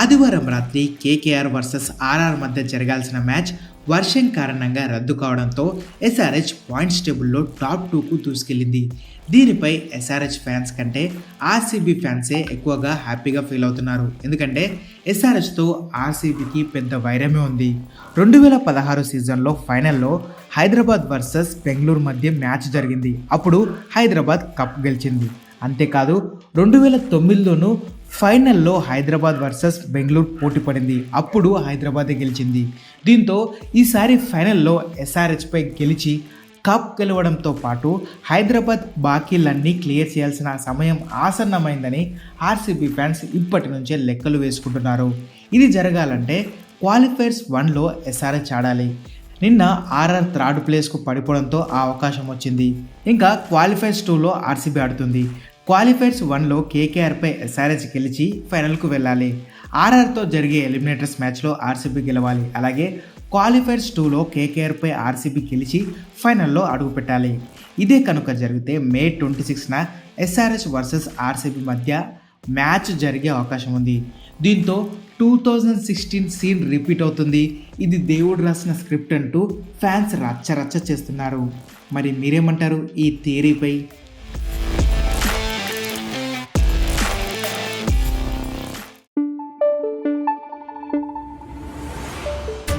ఆదివారం రాత్రి KKR versus RR మధ్య జరగాల్సిన మ్యాచ్ వర్షం కారణంగా రద్దు కావడంతో ఎస్ఆర్హెచ్ పాయింట్స్ టేబుల్లో టాప్ టూకు దూసుకెళ్ళింది. దీనిపై ఎస్ఆర్హెచ్ ఫ్యాన్స్ కంటే ఆర్సీబీ ఫ్యాన్సే ఎక్కువగా హ్యాపీగా ఫీల్ అవుతున్నారు. ఎందుకంటే ఎస్ఆర్హెచ్తో ఆర్సీబీకి పెద్ద వైరమే ఉంది. రెండు వేల పదహారు సీజన్లో ఫైనల్లో హైదరాబాద్ వర్సెస్ బెంగళూరు మధ్య మ్యాచ్ జరిగింది. అప్పుడు హైదరాబాద్ కప్ గెలిచింది. అంతేకాదు రెండు వేల తొమ్మిదిలోనూ ఫైనల్లో హైదరాబాద్ వర్సెస్ బెంగళూరు పోటీ పడింది. అప్పుడు హైదరాబాదే గెలిచింది. దీంతో ఈసారి ఫైనల్లో ఎస్ఆర్హెచ్పై గెలిచి కప్ గెలవడంతో పాటు హైదరాబాద్ బాకీలన్నీ క్లియర్ చేయాల్సిన సమయం ఆసన్నమైందని ఆర్సీబీ ఫ్యాన్స్ ఇప్పటి నుంచే లెక్కలు వేసుకుంటున్నారు. ఇది జరగాలంటే క్వాలిఫైర్స్ వన్లో ఎస్ఆర్హెచ్ ఆడాలి. నిన్న ఆర్ఆర్ థర్డ్ ప్లేస్కు పడిపోవడంతో ఆ అవకాశం వచ్చింది. ఇంకా క్వాలిఫైర్స్ టూలో ఆర్సీబీ ఆడుతుంది. క్వాలిఫైర్స్ వన్లో కేకేఆర్పై ఎస్ఆర్హెచ్ గెలిచి ఫైనల్కు వెళ్ళాలి. ఆర్ఆర్తో జరిగే ఎలిమినేటర్స్ మ్యాచ్లో ఆర్సీబీ గెలవాలి. అలాగే క్వాలిఫైర్స్ టూలో కేకేఆర్పై ఆర్సీబీ గెలిచి ఫైనల్లో అడుగుపెట్టాలి ఇదే కనుక జరిగితే మే ట్వంటీ సిక్స్న ఎస్ఆర్హెచ్ వర్సెస్ ఆర్సీబీ మధ్య మ్యాచ్ జరిగే అవకాశం ఉంది. దీంతో two thousand sixteen scene repeat అవుతుంది. ఇది దేవుడు రాసిన స్క్రిప్ట్ అంటూ ఫ్యాన్స్ రచ్చ రచ్చ చేస్తున్నారు. మరి మీరేమంటారు ఈ థియరీపై?